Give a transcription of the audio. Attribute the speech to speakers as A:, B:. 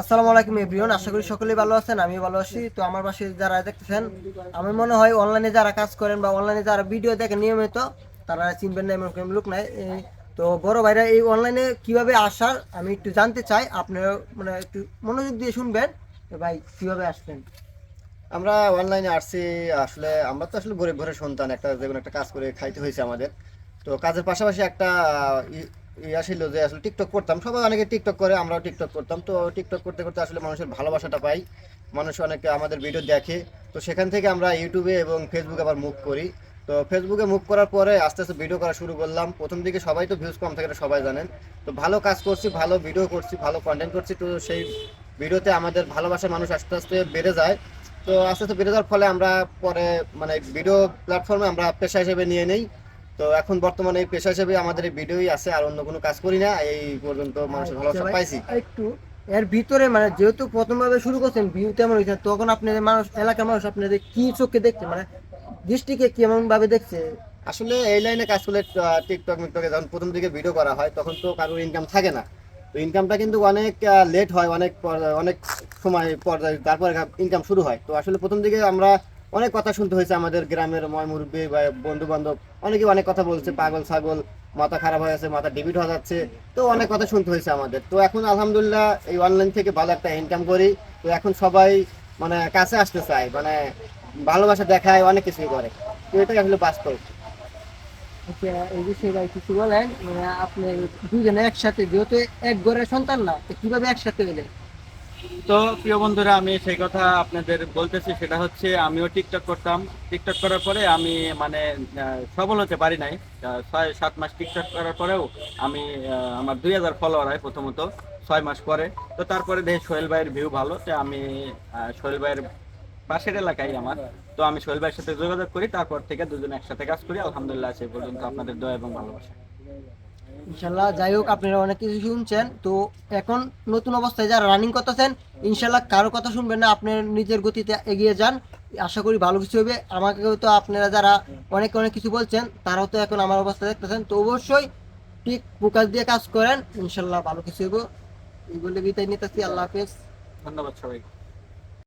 A: আসসালামু আলাইকুম, এভরিওয়ান। আশা করি সকলেই ভালো আছেন আমি ভালো আছি। তো আমার পাশে যারা দেখতেছেন আমি মনে হয় অনলাইনে যারা কাজ করেন বা অনলাইনে যারা ভিডিও দেখেন নিয়মিত, তারা চিনবেন না এমন লোক নাই। তো বড় ভাইরা এই অনলাইনে কীভাবে আসার আমি একটু জানতে চাই। আপনারা মানে একটু মনোযোগ দিয়ে শুনবেন ভাই কীভাবে আসবেন
B: আমরা অনলাইনে আসছি, আসলে আমরা তো আসলে গরিব ঘরের সন্তান, একটা যে একটা কাজ করে খাইতে হয়েছে আমাদের। তো কাজের পাশাপাশি একটা আসছিল যে আসলে টিকটক করতাম। সবাই অনেকে টিকটক করে, আমরাও টিকটক করতাম। তো টিকটক করতে করতে আসলে মানুষের ভালোবাসাটা পাই। মানুষ অনেকে আমাদের ভিডিও দেখে। তো সেখান থেকে আমরা ইউটিউবে এবং ফেসবুকে আবার মুভ করি। তো ফেসবুকে মুভ করার পরে আস্তে আস্তে ভিডিও করা শুরু করলাম। প্রথম দিকে সবাই তো ভিউজ কম থাকে সবাই জানেন। তো ভালো কাজ করছি, ভালো ভিডিও করছি, ভালো কন্টেন্ট করছি। তো সেই ভিডিওতে আমাদের ভালোবাসার মানুষ আস্তে আস্তে বেড়ে যায়। তো আস্তে আস্তে বেড়ে যাওয়ার ফলে আমরা পরে মানে ভিডিও প্ল্যাটফর্মে আমরা পেশা হিসেবে নিয়ে নেই। তো এখন বর্তমানে এই পেশা হিসেবে আমাদের এই ভিডিওই আছে আর অন্য কোনো কাজ করি না এই পর্যন্ত মানুষের ভালোবাসা
A: আচ্ছা
B: পাইছি।
A: একটু এর ভিতরে মানে যেহেতু প্রথমভাবে শুরু করছেন ভিউ তেমন হয়েছে তখন আপনাদের মানুষ এলাকার মানুষ আপনাদের কি চোখে দেখছে? মানে দৃষ্টিকে কেমন ভাবে দেখছে?
B: আসলে এই লাইনে কাজ করলে টিকটক মিকটকে যখন প্রথম দিকে ভিডিও করা হয় তখন তো কারোর ইনকাম থাকে না। তো ইনকামটা কিন্তু অনেক লেট হয় অনেক অনেক সময় পর্যায়ে তারপরে ইনকাম শুরু হয়। তো আসলে প্রথম দিকে আমরা অনেক কথা শুনতে হয়েছে আমাদের গ্রামের ময় মুরব্বী বা বন্ধু বান্ধব অনেকে অনেক কথা বলছে পাগল ছাগল মাথা খারাপ হয়ে আছে মাথা ডেবিট হয়ে যাচ্ছে। তো অনেক কথা শুনতে হয়েছে আমাদের। তো এখন আলহামদুলিল্লাহ এই অনলাইন থেকে ভালো একটা ইনকাম করি। তো এখন সবাই মানে কাছে আসতে চায় মানে ভালোবাসা দেখায় অনেক কিছুই করে। তো এটাই আসলে বাস্তব।
A: আচ্ছা, এই বিষয়ে মানে আপনি দুজনে একসাথে যেহেতু এক ঘরের সন্তান না কীভাবে একসাথে এলেন
C: তো প্রিয় বন্ধুরা, আমি সেই কথা আপনাদের বলতেছি, সেটা হচ্ছে আমিও টিকটক করতাম। টিকটক করার পরে আমি মানে সফল হতে পারি নাই। ছয়, সাত মাস টিকটক করার পরেও আমি আমার দুই হাজার ফলোয়ার হয় প্রথমত, ছয় মাস পরে। তো তারপরে দেখি সোহেল ভাইয়ের ভিউ ভালো, তো আমি সোহেল ভাইয়ের পাশের এলাকায় আমার। তো আমি সোহেল ভাইয়ের সাথে যোগাযোগ করি, তারপর থেকে দুজন একসাথে কাজ করি। আলহামদুলিল্লাহ, সেই পর্যন্ত আপনাদের দয়া এবং ভালোবাসা।
A: ইনশাল্লাহ, যাই হোক, আপনারা অনেক কিছু শুনছেন। তো এখন নতুন অবস্থায় যারা রানিং করতেছেন, ইনশাল্লাহ কারও কথা শুনবেন না, আপনার নিজের গতিতে এগিয়ে যান। আশা করি ভালো কিছু হবে। আমাকেও তো আপনারা যারা অনেক অনেক কিছু বলছেন, তারাও তো এখন আমার অবস্থা দেখতেছেন। তো অবশ্যই ঠিক ফোকাস দিয়ে কাজ করেন। ইনশাল্লাহ ভালো কিছু হবে। এই বলে বিদায় নিতেছি। আল্লাহ হাফেজ।
C: ধন্যবাদ সবাইকে।